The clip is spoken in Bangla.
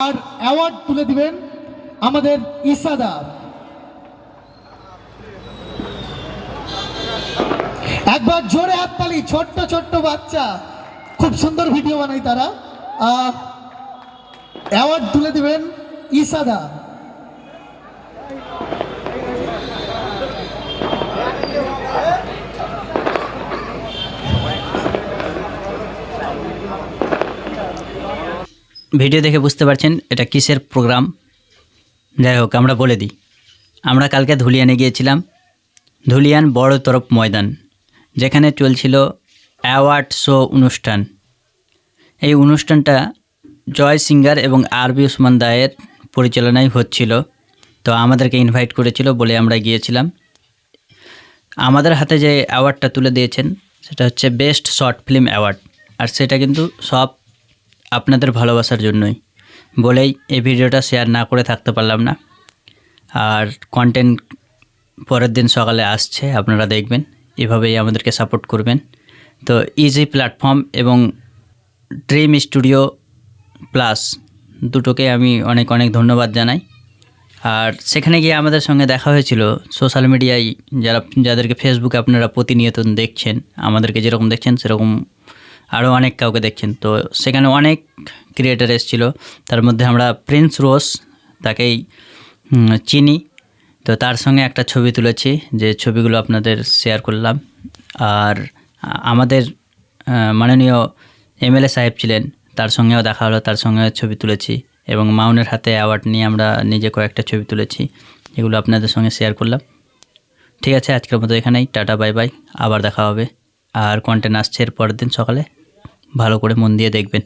আর অ্যাওয়ার্ড তুলে দিবেন আমাদের ইসাদা একবার জোরে হাততালি, ছোট্ট ছোট্ট বাচ্চা। খুব সুন্দর ভিডিও বানাই তারা। অ্যাওয়ার্ড তুলে দিবেন ইসাদা ভিডিও দেখে বুঝতে পারছেন এটা কিসের প্রোগ্রাম। যাই হোক, আমরা বলে দিই। আমরা কালকে ধুলিয়ানে গিয়েছিলাম। ধুলিয়ান বড় তরফ ময়দান, যেখানে চলছিল অ্যাওয়ার্ড শো অনুষ্ঠান। এই অনুষ্ঠানটা জয় সিঙ্গার এবং আরবি উসমান দায়ের পরিচালনায় হচ্ছিল। তো আমাদেরকে ইনভাইট করেছিল বলে আমরা গিয়েছিলাম। আমাদের হাতে যে অ্যাওয়ার্ডটা তুলে দিয়েছেন, সেটা হচ্ছে বেস্ট শর্ট ফিল্ম অ্যাওয়ার্ড আর সেটা কিন্তু সব আপনাদের ভালোবাসার জন্যই। বলেই এই ভিডিওটা শেয়ার না করে থাকতে পারলাম না। আর কন্টেন্ট পরের দিন সকালে আসছে, আপনারা দেখবেন। এভাবেই আমাদেরকে সাপোর্ট করবেন। তো ইজি প্ল্যাটফর্ম এবং ড্রিম স্টুডিও প্লাস দুটোকে আমি অনেক অনেক ধন্যবাদ জানাই। আর সেখানে গিয়ে আমাদের সঙ্গে দেখা হয়েছিল সোশ্যাল মিডিয়ায় যারা যাদেরকে ফেসবুকে আপনারা প্রতিনিয়ত দেখছেন, আমাদেরকে যেরকম দেখছেন, সেরকম আরও অনেক কাউকে দেখছেন তো সেখানে অনেক ক্রিয়েটার এসেছিল। তার মধ্যে আমরা প্রিন্স রোস তাকেই চিনি। তো তার সঙ্গে একটা ছবি তুলেছি, যে ছবিগুলো আপনাদের শেয়ার করলাম। আর আমাদের মাননীয় এমএলএ সাহেব ছিলেন, তার সঙ্গেও দেখা হলো, তার সঙ্গেও ছবি তুলেছি। এবং মাউনের হাতে অ্যাওয়ার্ড নিয়ে আমরা নিজে কয়েকটা ছবি তুলেছি, এগুলো আপনাদের সঙ্গে শেয়ার করলাম। ঠিক আছে, আজকের মতো এখানেই, টাটা বাই বাই আবার দেখা হবে। আর কন্টেন্ট আসছে এর পরের দিন সকালে। ভালো করে মন দিয়ে দেখবেন।